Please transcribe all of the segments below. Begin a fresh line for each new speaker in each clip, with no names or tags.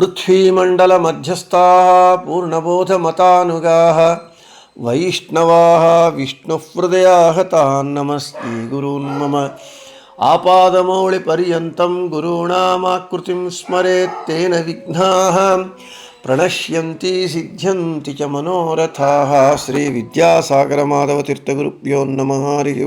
पृथ्वीमण्डलमध्यस्थाः पूर्णबोधमतानुगाः। वैष्णवाः विष्णुहृदयाः तान् नमस्ते गुरून् मम। आपादमौलिपर्यन्तं गुरूणामाकृतिं स्मरेत् तेन विघ्नाः। प्रणश्यन्ति, सिद्ध्यन्ति च मनोरथाः। श्रीविद्यासागरमाधवतीर्थगुरुभ्यो नमः। हरिः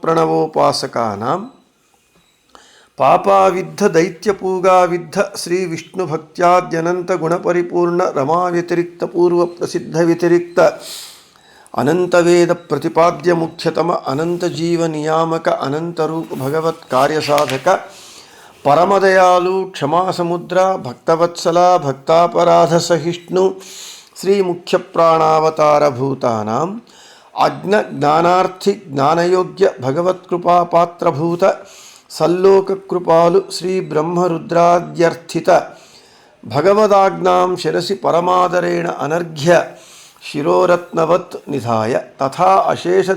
ಪ್ರಣವೋಪಾಸಕಾನಾಂ ಪಾಪಾವಿದ್ಧ ದೈತ್ಯಪೂಗಾವಿದ್ಧ ಶ್ರೀ ವಿಷ್ಣು ಭಕ್ತ್ಯಾದ್ಯನಂತ ಗುಣಪರಿಪೂರ್ಣ ರಮಾ ವ್ಯತಿರಿಕ್ತ ಪೂರ್ವ ಪ್ರಸಿದ್ಧ ವ್ಯತಿರಿಕ್ತ ಅನಂತವೇದ ಪ್ರತಿಪಾದ್ಯ ಮುಖ್ಯತಮ ಅನಂತ ಜೀವ ನಿಯಾಮಕ ಅನಂತರೂಪ ಭಗವತ್ ಕಾರ್ಯಸಾಧಕ ಪರಮದಯಾಲು ಕ್ಷಮಾಸಮುದ್ರ ಭಕ್ತವತ್ಸಲ ಭಕ್ತಾಪರಾಧ ಸಹಿಷ್ಣು ಶ್ರೀ ಮುಖ್ಯ ಪ್ರಾಣಾವತಾರ ಭೂತಾನಾಂ అజ్ఞ జ్ఞానార్థి జ్ఞానయోగ్య భగవత్కృపాత్రభూత సల్లోకృపాలు శ్రీ బ్రహ్మరుద్రాద్యర్థిత భగవదాజ్ఞాం శిరసి పరమాదరేణ అనర్ఘ్య శిరోరత్నవత్ నిధాయ. తథా అశేష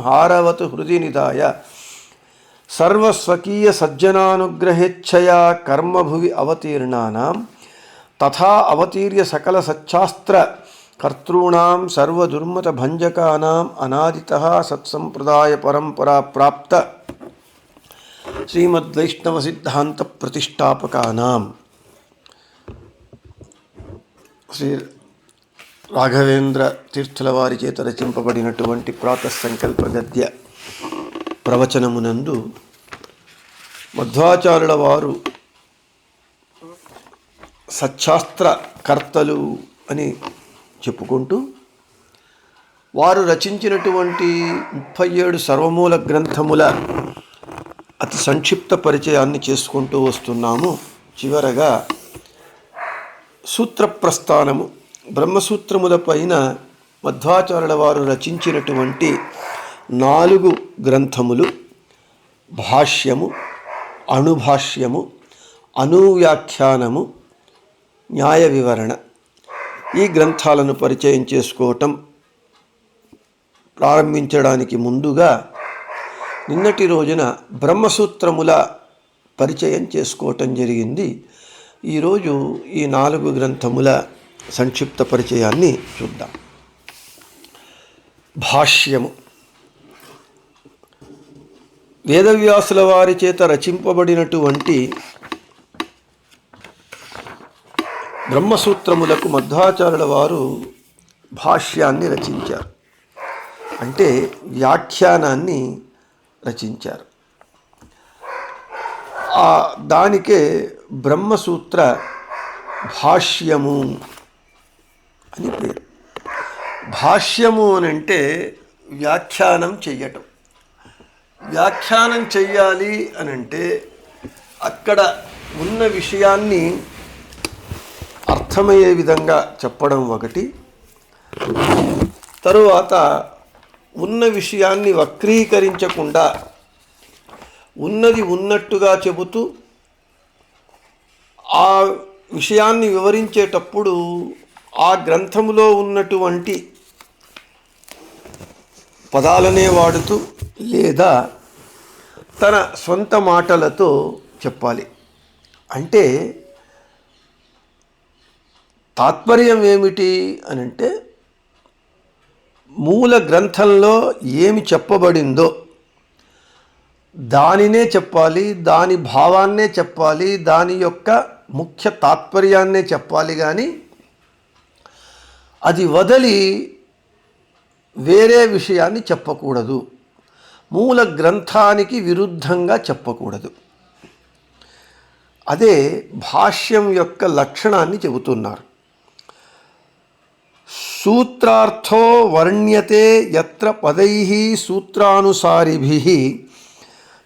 హారవత్ హృది నిధాయ. సర్వస్వకీయ సజ్జనానుగ్రహేచ్ఛయా కర్మభువి అవతీర్ణానాం. తథా అవతీర్య సకల సచ్చాస్త్ర కర్తృణం సర్వదుర్మత భంజకానాం అనాదిత సత్సంప్రదాయ పరంపరా ప్రాప్త శ్రీమద్వైష్ణవ సిద్ధాంత ప్రతిష్టాపకానాం శ్రీ రాఘవేంద్ర తీర్థుల వారి చేత రచింపబడినటువంటి ప్రాతసంకల్ప గద్య ప్రవచనమునందు మధ్వాచారుల వారు సచ్ఛాస్త్ర కర్తలు అని చెప్పుకుంటూ వారు రచించినటువంటి ముప్పై ఏడు సర్వమూల గ్రంథముల అతి సంక్షిప్త పరిచయాన్ని చేసుకుంటూ వస్తున్నాము. చివరగా సూత్ర ప్రస్థానము బ్రహ్మసూత్రముల పైన మధ్వాచార్యుల వారు రచించినటువంటి నాలుగు గ్రంథములు భాష్యము అణుభాష్యము అనువ్యాఖ్యానము న్యాయ వివరణ ఈ గ్రంథాలను పరిచయం చేసుకోవటం ప్రారంభించడానికి ముందుగా నిన్నటి రోజున బ్రహ్మసూత్రముల పరిచయం చేసుకోవటం జరిగింది. ఈరోజు ఈ నాలుగు గ్రంథముల సంక్షిప్త పరిచయాన్ని చూద్దాం. భాష్యము. వేదవ్యాసుల వారి చేత రచింపబడినటువంటి బ్రహ్మసూత్రములకు మధ్వాచార్యుల వారు భాష్యాన్ని రచించారు. అంటే వ్యాఖ్యానాన్ని రచించారు. దానికే బ్రహ్మసూత్ర భాష్యము అని పేరు. భాష్యము అని అంటే వ్యాఖ్యానం చెయ్యటం. వ్యాఖ్యానం చెయ్యాలి అని అంటే అక్కడ ఉన్న విషయాన్ని అర్థమయ్యే విధంగా చెప్పడం ఒకటి. తరువాత ఉన్న విషయాన్ని వక్రీకరించకుండా ఉన్నది ఉన్నట్టుగా చెబుతూ ఆ విషయాన్ని వివరించేటప్పుడు ఆ గ్రంథములో ఉన్నటువంటి పదాలనే వాడుతూ లేదా తన సొంత మాటలతో చెప్పాలి. అంటే తాత్పర్యం ఏమిటి అని అంటే మూల గ్రంథంలో ఏమి చెప్పబడిందో దానినే చెప్పాలి దాని భావాన్నే చెప్పాలి దాని యొక్క ముఖ్య తాత్పర్యాన్నే చెప్పాలి కానీ అది వదిలి వేరే విషయాన్ని చెప్పకూడదు. మూల గ్రంథానికి విరుద్ధంగా చెప్పకూడదు. అదే భాష్యం యొక్క లక్షణాన్ని చెబుతున్నారు. సూత్రార్థో వర్ణ్యతే ఎత్ర పదై సూత్రానుసారిభి.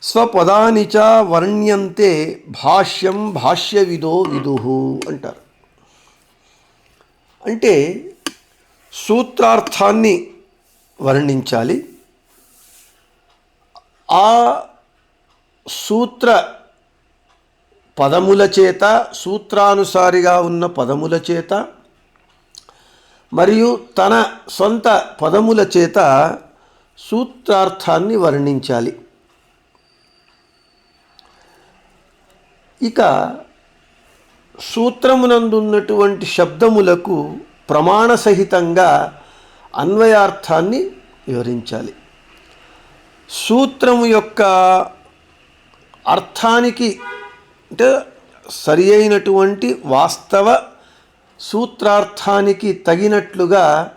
స్వపదాని చ వర్ణ్యంతే భాష్యం భాష్యవిదో విదు అంటారు. అంటే సూత్రార్థాన్ని వర్ణించాలి. ఆ సూత్ర పదముల చేత సూత్రానుసారిగా ఉన్న పదముల చేత మరియు తన సొంత పదముల చేత సూత్రార్థాన్ని వర్ణించాలి. ఇక సూత్రమునందున్నటువంటి శబ్దములకు ప్రమాణ సహితంగా అన్వయార్థాన్ని వివరించాలి. సూత్రము యొక్క అర్థానికి అంటే సరి అయినటువంటి వాస్తవ సూత్రార్థానికి తగినట్లుగా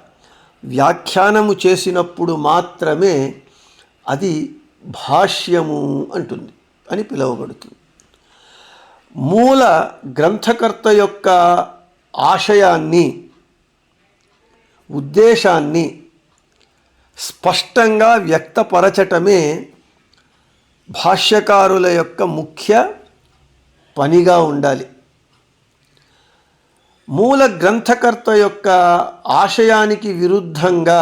వ్యాఖ్యానము చేసినప్పుడు మాత్రమే అది భాష్యము అంటుంది అని పిలువబడుతుంది. మూల గ్రంథకర్త యొక్క ఆశయాన్ని ఉద్దేశాన్ని స్పష్టంగా వ్యక్తపరచటమే భాష్యకారుల యొక్క ముఖ్య పనిగా ఉండాలి. మూల గ్రంథకర్త యొక్క ఆశయానికి విరుద్ధంగా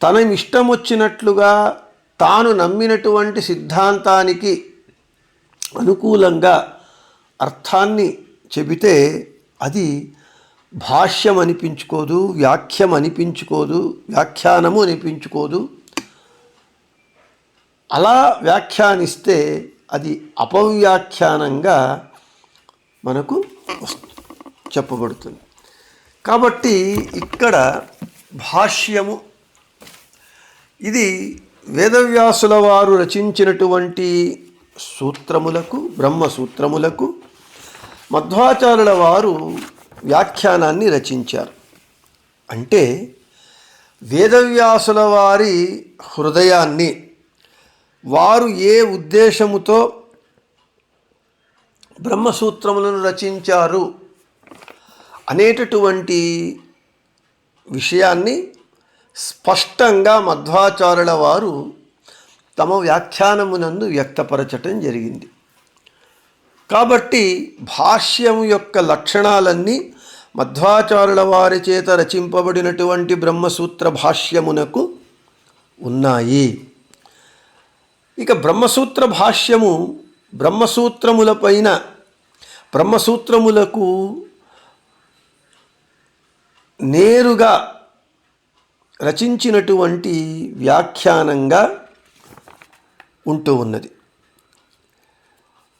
తన ఇష్టం వచ్చినట్లుగా తాను నమ్మినటువంటి సిద్ధాంతానికి అనుకూలంగా అర్థాన్ని చెబితే అది భాష్యం అనిపించుకోదు వ్యాఖ్యం అనిపించుకోదు వ్యాఖ్యానము అనిపించుకోదు అలా వ్యాఖ్యానిస్తే అది అపవ్యాఖ్యానంగా మనకు చెప్పబడుతుంది. కాబట్టి ఇక్కడ భాష్యము ఇది వేదవ్యాసుల వారు రచించినటువంటి సూత్రములకు బ్రహ్మ సూత్రములకు మధ్వాచార్యుల వారు వ్యాఖ్యానాన్ని రచించారు. అంటే వేదవ్యాసుల వారి హృదయాన్ని వారు ఏ ఉద్దేశముతో బ్రహ్మసూత్రములను రచించారు అనేటటువంటి విషయాన్ని స్పష్టంగా మధ్వాచారుల వారు తమ వ్యాఖ్యానమునందు వ్యక్తపరచటం జరిగింది. కాబట్టి భాష్యం యొక్క లక్షణాలన్నీ మధ్వాచారుల వారి చేత రచింపబడినటువంటి బ్రహ్మసూత్ర భాష్యమునకు ఉన్నాయి. ఇక బ్రహ్మసూత్ర భాష్యము బ్రహ్మసూత్రములపైన బ్రహ్మసూత్రములకు నేరుగా రచించినటువంటి వ్యాఖ్యానంగా ఉంటూ ఉన్నది.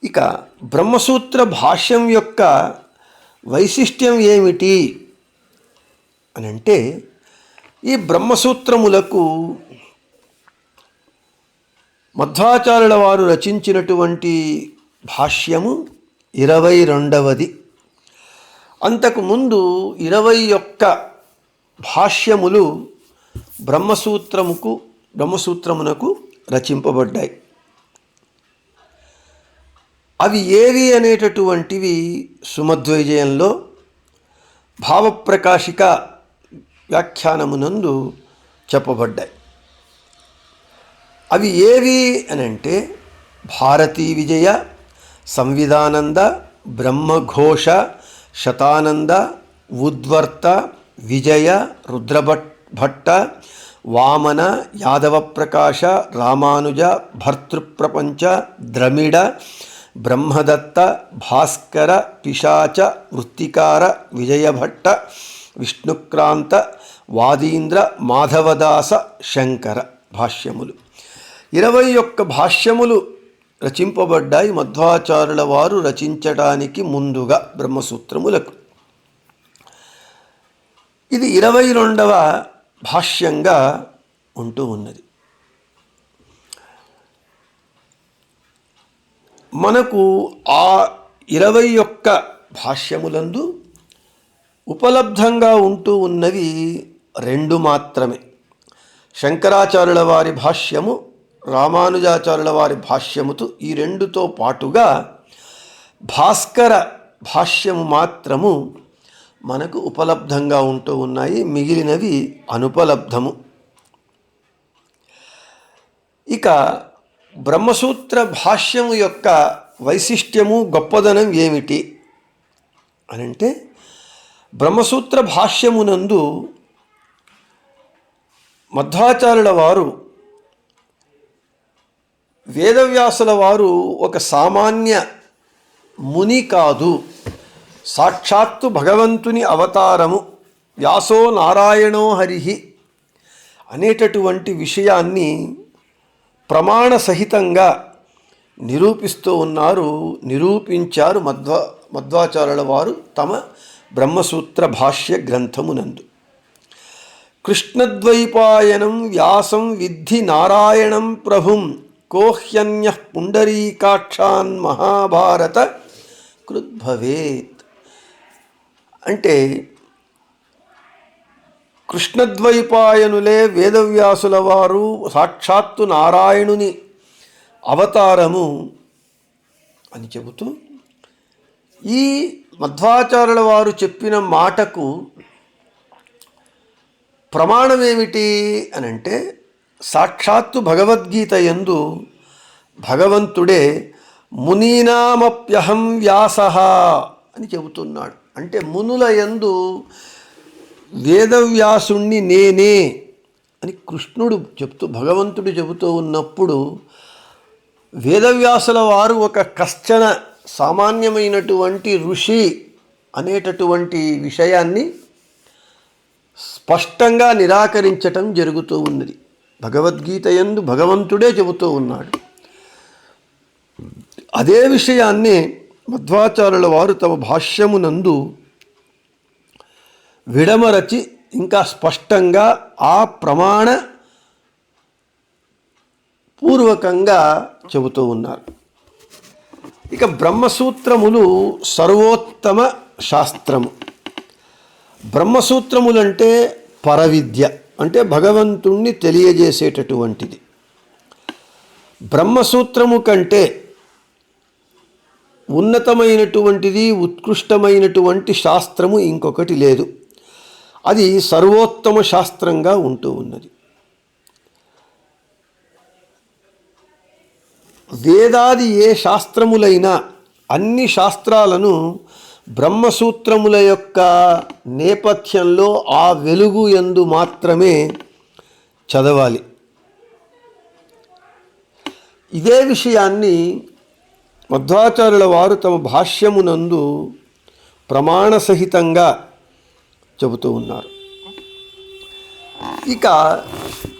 ఇక బ్రహ్మసూత్ర భాష్యం యొక్క వైశిష్ట్యం ఏమిటి అని అంటే ఈ బ్రహ్మసూత్రములకు మధ్వాచార్యుల వారు రచించినటువంటి భాష్యము ఇరవై రెండవది అంతకుముందు ఇరవై ఒక్క భాష్యములు బ్రహ్మసూత్రముకు బ్రహ్మసూత్రమునకు రచింపబడ్డాయి. అవి ఏవి అనేటటువంటివి సుమధ్వైజయంలో భావప్రకాశిక వ్యాఖ్యానమునందు చెప్పబడ్డాయి. అవి ఏవి అని అంటే భారతీ విజయ సంవిధానంద బ్రహ్మఘోష శతానంద ఉద్వర్త విజయ రుద్రభట్ భట్ట వామన యాదవ ప్రకాశ రామానుజ భర్తృప్రపంచ ద్రమిడ బ్రహ్మదత్త భాస్కర పిశాచ వృత్తికార విజయభట్ట విష్ణుక్రాంత వాదీంద్ర మాధవదాస శంకర భాష్యములు. ఇరవై ఒక్క భాష్యములు రచింపబడ్డాయి. మధ్వాచారుల వారు రచించడానికి ముందుగా బ్రహ్మసూత్రములకు. ఇది ఇరవై రెండవ భాష్యంగా ఉంటూ ఉన్నది. మనకు ఆ ఇరవై ఒక్క భాష్యములందు ఉపలబ్ధంగా ఉంటూ ఉన్నవి రెండు మాత్రమే. శంకరాచార్యుల వారి భాష్యము రామానుజాచార్యుల వారి భాష్యముతో ఈ రెండుతో పాటుగా భాస్కర భాష్యము మాత్రము మనకు ఉపలబ్ధంగా ఉంటూ ఉన్నాయి. మిగిలినవి అనుపలబ్ధము. ఇక బ్రహ్మసూత్ర భాష్యము యొక్క వైశిష్ట్యము గొప్పదనం ఏమిటి అనంటే బ్రహ్మసూత్ర భాష్యమునందు మధ్వాచార్యుల వారు వేదవ్యాసుల వారు ఒక సామాన్య ముని కాదు. సాక్షాత్తు భగవంతుని అవతారము వ్యాసో నారాయణో హరిహి అనేటటువంటి విషయాన్ని ప్రమాణ సహితంగా నిరూపిస్తూ ఉన్నారు నిరూపించారు మధ్వ మధ్వాచార్యుల వారు తమ బ్రహ్మసూత్ర భాష్య గ్రంథమునందు. కృష్ణద్వైపాయనం వ్యాసం విద్ధి నారాయణం ప్రభుం కోహ్యన్య పుండరీకాక్షాన్ మహాభారత కృద్భవేత్. అంటే కృష్ణద్వైపాయనులే వేదవ్యాసుల వారు సాక్షాత్తు నారాయణుని అవతారము అని చెబుతూ ఈ మధ్వాచార్యుల వారు చెప్పిన మాటకు ప్రమాణం ఏమిటి అని అంటే సాక్షాత్తు భగవద్గీత ఎందు భగవంతుడే మునీనామప్యహం వ్యాస అని చెబుతున్నాడు. అంటే మునుల యందు వేదవ్యాసుణ్ణి నేనే అని కృష్ణుడు చెప్తూ భగవంతుడు చెబుతూ ఉన్నప్పుడు వేదవ్యాసుల వారు ఒక కశ్చన సామాన్యమైనటువంటి ఋషి అనేటటువంటి విషయాన్ని స్పష్టంగా నిరాకరించటం జరుగుతూ ఉన్నది. భగవద్గీత ఎందు భగవంతుడే చెబుతూ ఉన్నాడు. అదే విషయాన్నే మధ్వాచార్యుల వారు తమ భాష్యమునందు విడమరచి ఇంకా స్పష్టంగా ఆ ప్రమాణ పూర్వకంగా చెబుతూ ఉన్నారు. ఇక బ్రహ్మసూత్రములు సర్వోత్తమ శాస్త్రము. బ్రహ్మసూత్రములంటే పరవిద్య. అంటే భగవంతుణ్ణి తెలియజేసేటటువంటిది. బ్రహ్మసూత్రము కంటే ఉన్నతమైనటువంటిది ఉత్కృష్టమైనటువంటి శాస్త్రము ఇంకొకటి లేదు. అది సర్వోత్తమ శాస్త్రంగా ఉంటూ ఉన్నది. వేదాది ఏ శాస్త్రములైనా అన్ని శాస్త్రాలను బ్రహ్మసూత్రముల యొక్క నేపథ్యంలో ఆ వెలుగు ఎందు మాత్రమే చదవాలి. ఇదే విషయాన్ని మధ్వాచార్యుల వారు తమ భాష్యమునందు ప్రమాణ సహితంగా చెబుతూ ఉన్నారు. ఇక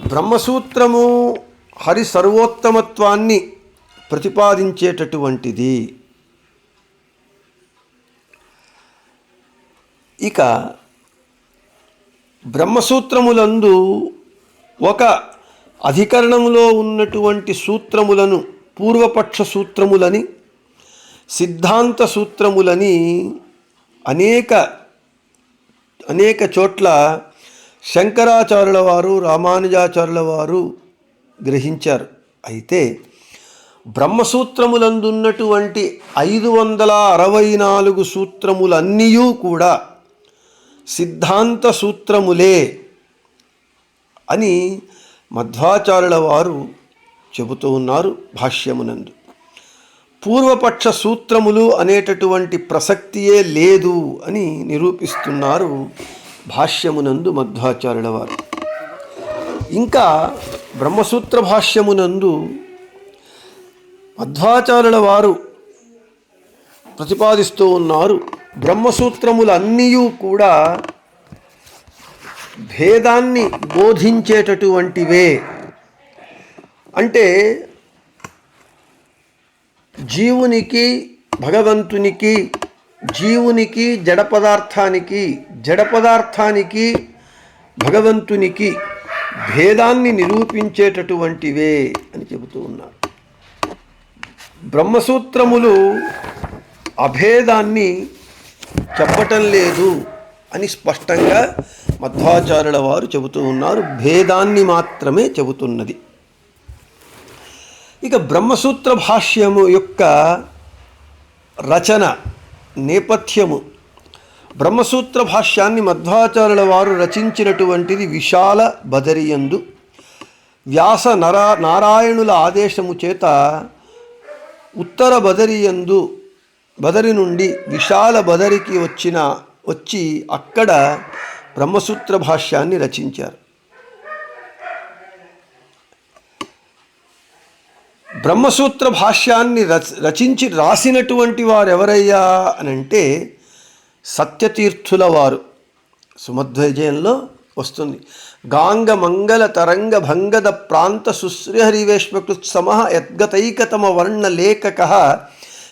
బ్రహ్మసూత్రము హరి సర్వోత్తమత్వాన్ని ప్రతిపాదించేటటువంటిది. ఇక బ్రహ్మసూత్రములందు ఒక అధికరణములో ఉన్నటువంటి సూత్రములను పూర్వపక్ష సూత్రములని సిద్ధాంత సూత్రములని అనేక అనేక చోట్ల శంకరాచార్యుల వారు రామానుజాచార్యుల వారు గ్రహించారు. అయితే బ్రహ్మసూత్రములందున్నటువంటి ఐదు వందల అరవై నాలుగు సూత్రములన్నీ కూడా సిద్ధాంత సూత్రములే అని మధ్వాచార్యుల వారు చెబుతూ ఉన్నారు భాష్యమునందు. పూర్వపక్ష సూత్రములు అనేటటువంటి ప్రసక్తియే లేదు అని నిరూపిస్తున్నారు భాష్యమునందు మధ్వాచార్యుల వారు. ఇంకా బ్రహ్మసూత్ర భాష్యమునందు మధ్వాచార్యుల వారు ప్రతిపాదిస్తూ ఉన్నారు బ్రహ్మసూత్రములన్నీ కూడా భేదాన్ని బోధించేటటువంటివే. అంటే జీవునికి భగవంతునికి జీవునికి జడ పదార్థానికి జడ పదార్థానికి భగవంతునికి భేదాన్ని నిరూపించేటటువంటివే అని చెబుతూ ఉన్నారు. బ్రహ్మసూత్రములు అభేదాన్ని చెప్పటం లేదు అని స్పష్టంగా మధ్వాచార్యుల వారు చెబుతూ ఉన్నారు. భేదాన్ని మాత్రమే చెబుతున్నది. ఇక బ్రహ్మసూత్ర భాష్యము యొక్క రచన నేపథ్యము. బ్రహ్మసూత్ర భాష్యాన్ని మధ్వాచార్యుల వారు రచించినటువంటిది విశాల బదరియందు. వ్యాస నరా నారాయణుల ఆదేశము చేత ఉత్తర బదరియందు బదరి నుండి విశాల బదరికి వచ్చిన వచ్చి అక్కడ బ్రహ్మసూత్ర భాష్యాన్ని రచించారు. బ్రహ్మసూత్ర భాష్యాన్ని రచించి రాసినటువంటి వారు ఎవరయ్యా అని అంటే సత్యతీర్థుల వారు సుమధ్వజయంలో వస్తుంది. గాంగ మంగళ తరంగ భంగద ప్రాంత సుశ్రీహరివేష్మకృత్సమ యద్గతైకతమ వర్ణ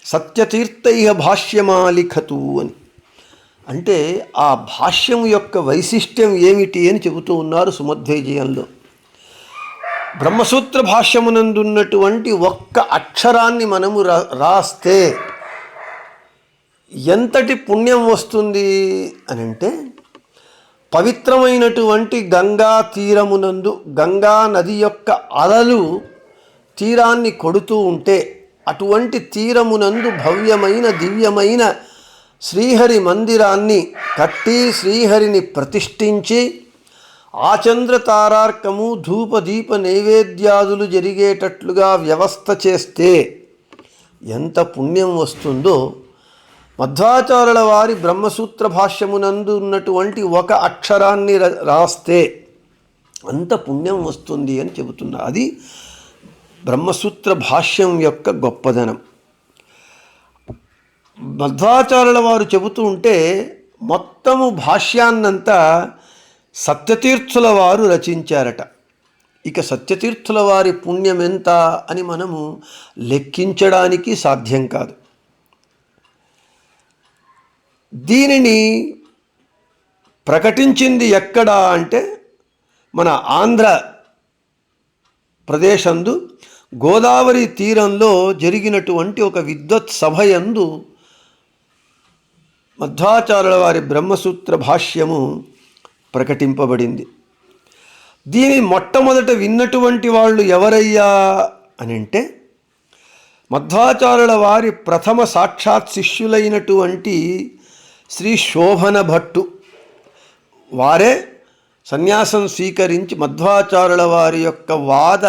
సత్యతీర్థైహ భాష్యమాలిఖతు అని. అంటే ఆ భాష్యం యొక్క వైశిష్ట్యం ఏమిటి అని చెబుతూ ఉన్నారు సుమధ్వైజయంలో. బ్రహ్మసూత్ర భాష్యమునందున్నటువంటి ఒక్క అక్షరాన్ని మనము రా రాస్తే ఎంతటి పుణ్యం వస్తుంది అని అంటే పవిత్రమైనటువంటి గంగా తీరమునందు గంగా నది యొక్క అలలు తీరాన్ని కొడుతూ ఉంటే అటువంటి తీరమునందు భవ్యమైన దివ్యమైన శ్రీహరి మందిరాన్ని కట్టి శ్రీహరిని ప్రతిష్ఠించి ఆచంద్ర తారార్కము ధూప దీప నైవేద్యాదులు జరిగేటట్లుగా వ్యవస్థ చేస్తే ఎంత పుణ్యం వస్తుందో. మధ్వాచారుల వారి బ్రహ్మసూత్ర భాష్యమునందు ఉన్నటువంటి ఒక అక్షరాన్ని రాస్తే అంత పుణ్యం వస్తుంది అని చెబుతున్నారు అది బ్రహ్మసూత్ర భాష్యం యొక్క గొప్పదనం. మధ్వాచార్యుల వారు చెబుతూ ఉంటే మొత్తము భాష్యాన్నంతా సత్యతీర్థుల వారు రచించారట. ఇక సత్యతీర్థుల వారి పుణ్యం ఎంత అని మనము లెక్కించడానికి సాధ్యం కాదు. దీనిని ప్రకటించింది ఎక్కడ అంటే మన ఆంధ్ర ప్రదేశందు గోదావరి తీరంలో జరిగినటువంటి ఒక విద్వత్ సభయందు మధ్వాచార్యుల వారి బ్రహ్మసూత్ర భాష్యము ప్రకటింపబడింది. దీని మొట్టమొదట విన్నటువంటి వాళ్ళు ఎవరయ్యా అని అంటే మధ్వాచార్యుల వారి ప్రథమ సాక్షాత్ శిష్యులైనటువంటి శ్రీ శోభన భట్టు వారే సన్యాసం స్వీకరించి మధ్వాచారుల వారి యొక్క వాద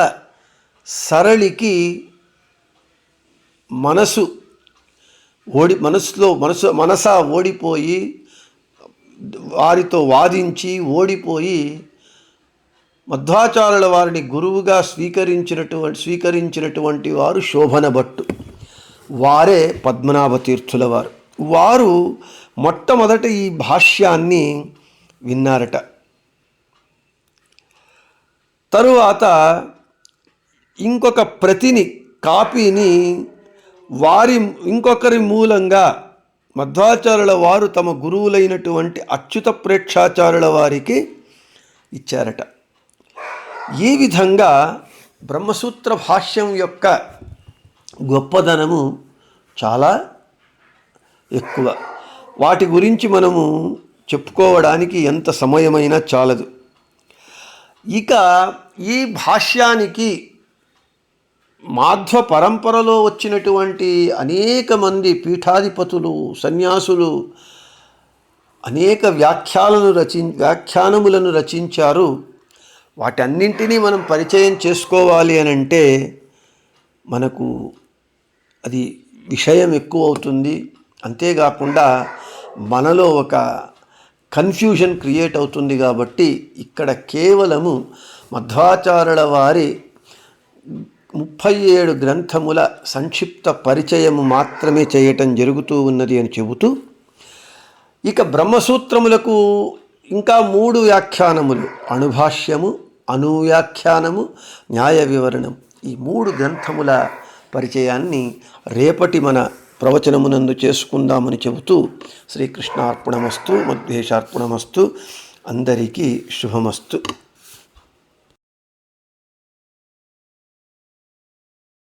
సరళికి మనసు ఓడి మనసులో మనసు మనస ఓడిపోయి వారితో వాదించి ఓడిపోయి మధ్వాచారుల వారిని గురువుగా స్వీకరించినటువంటి స్వీకరించినటువంటి వారు శోభన భట్టు వారే పద్మనాభ తీర్థుల వారు వారు మొట్టమొదట ఈ భాష్యాన్ని విన్నారట. తరువాత ఇంకొక ప్రతిని కాపీని వారి ఇంకొకరి మూలంగా మధ్వాచారుల వారు తమ గురువులైనటువంటి అచ్యుత ప్రేక్షాచారుల వారికి ఇచ్చారట. ఈ విధంగా బ్రహ్మసూత్ర భాష్యం యొక్క గొప్పదనము చాలా ఎక్కువ. వాటి గురించి మనము చెప్పుకోవడానికి ఎంత సమయమైనా చాలదు. ఇక ఈ భాష్యానికి మాధ్వ పరంపరలో వచ్చినటువంటి అనేక మంది పీఠాధిపతులు సన్యాసులు అనేక వ్యాఖ్యాలను రచి వ్యాఖ్యానములను రచించారు. వాటన్నింటినీ మనం పరిచయం చేసుకోవాలి అని అంటే మనకు అది విషయం ఎక్కువ అవుతుంది. అంతేకాకుండా మనలో ఒక కన్ఫ్యూజన్ క్రియేట్ అవుతుంది కాబట్టి ఇక్కడ కేవలము మధ్వాచారుల వారి ముప్పై ఏడు గ్రంథముల సంక్షిప్త పరిచయము మాత్రమే చేయటం జరుగుతూ ఉన్నది అని చెబుతూ ఇక బ్రహ్మసూత్రములకు ఇంకా మూడు వ్యాఖ్యానములు అణుభాష్యము అనువ్యాఖ్యానము న్యాయ వివరణం. ఈ మూడు గ్రంథముల పరిచయాన్ని రేపటి మన ప్రవచనమునందు చేసుకుందామని చెబుతూ శ్రీకృష్ణార్పణమస్తు మధ్యేశార్పణమస్తు అందరికీ శుభమస్తు.